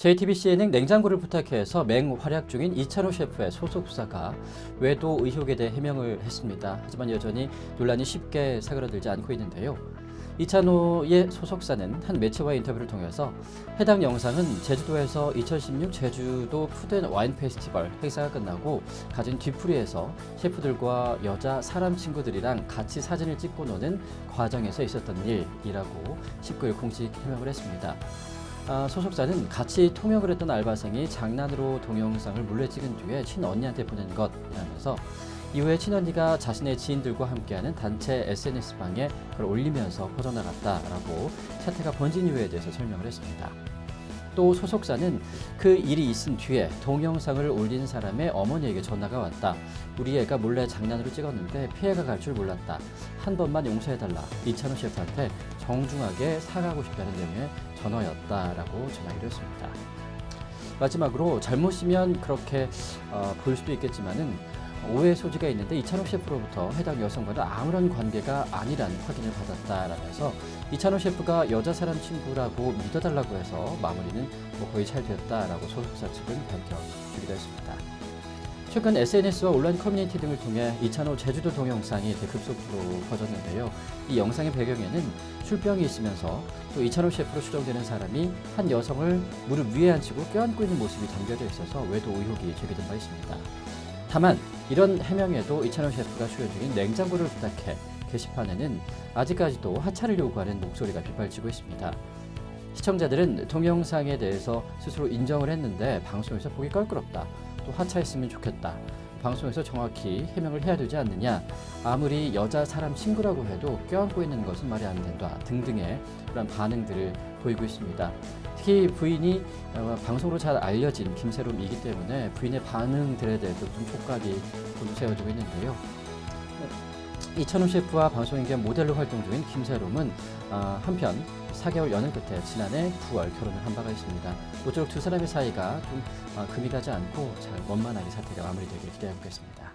JTBC은행 냉장고를 부탁해서 맹활약 중인 이찬호 셰프의 소속사가 외도 의혹에 대해 해명을 했습니다. 하지만 여전히 논란이 쉽게 사그라들지 않고 있는데요. 이찬호의 소속사는 한 매체와의 인터뷰를 통해서 해당 영상은 제주도에서 2016 제주도 푸드 와인 페스티벌 행사가 끝나고 가진 뒤풀이에서 셰프들과 여자 사람 친구들이랑 같이 사진을 찍고 노는 과정에서 있었던 일이라고 19일 공식 해명을 했습니다. 아, 소속사는 같이 통역을 했던 알바생이 장난으로 동영상을 몰래 찍은 뒤에 친언니한테 보낸 것이라면서 이후에 친언니가 자신의 지인들과 함께하는 단체 SNS방에 그걸 올리면서 퍼져나갔다라고 사태가 번진 이유에 대해서 설명을 했습니다. 또 소속사는 그 일이 있은 뒤에 동영상을 올린 사람의 어머니에게 전화가 왔다. 우리 애가 몰래 장난으로 찍었는데 피해가 갈 줄 몰랐다. 한 번만 용서해달라. 이찬호 셰프한테 정중하게 사과하고 싶다는 내용의 전화였다라고 전하기로 했습니다. 마지막으로 잘못이면 그렇게 어, 보일 수도 있겠지만은 오해 소지가 있는데 이찬호 셰프로부터 해당 여성과는 아무런 관계가 아니란 확인을 받았다라면서 이찬호 셰프가 여자 사람 친구라고 믿어달라고 해서 마무리는 뭐 거의 잘 되었다라고 소속사 측은 밝혀주기도 했습니다. 최근 SNS와 온라인 커뮤니티 등을 통해 이찬호 제주도 동영상이 대급속도로 퍼졌는데요. 이 영상의 배경에는 술병이 있으면서 또 이찬호 셰프로 추정되는 사람이 한 여성을 무릎 위에 앉히고 껴안고 있는 모습이 담겨져 있어서 외도 의혹이 제기된 바 있습니다. 다만 이런 해명에도 이찬호 셰프가 출연 중인 냉장고를 부탁해 게시판에는 아직까지도 하차를 요구하는 목소리가 빗발치고 있습니다. 시청자들은 동영상에 대해서 스스로 인정을 했는데 방송에서 보기 껄끄럽다. 또 하차했으면 좋겠다. 방송에서 정확히 해명을 해야 되지 않느냐. 아무리 여자 사람 친구라고 해도 껴안고 있는 것은 말이 안 된다. 등등의 그런 반응들을 보이고 있습니다. 특히 부인이 어, 방송으로 잘 알려진 김세롬이기 때문에 부인의 반응들에 대해서 좀 촉각이 곤두세워지고 있는데요. 이찬호 셰프와 방송인 겸 모델로 활동 중인 김세롬은 아, 한편 4개월 연애 끝에 지난해 9월 결혼을 한 바가 있습니다. 모쪼록 두 사람의 사이가 좀 아, 금이 가지 않고 잘 원만하게 사태가 마무리되길 기대해 보겠습니다.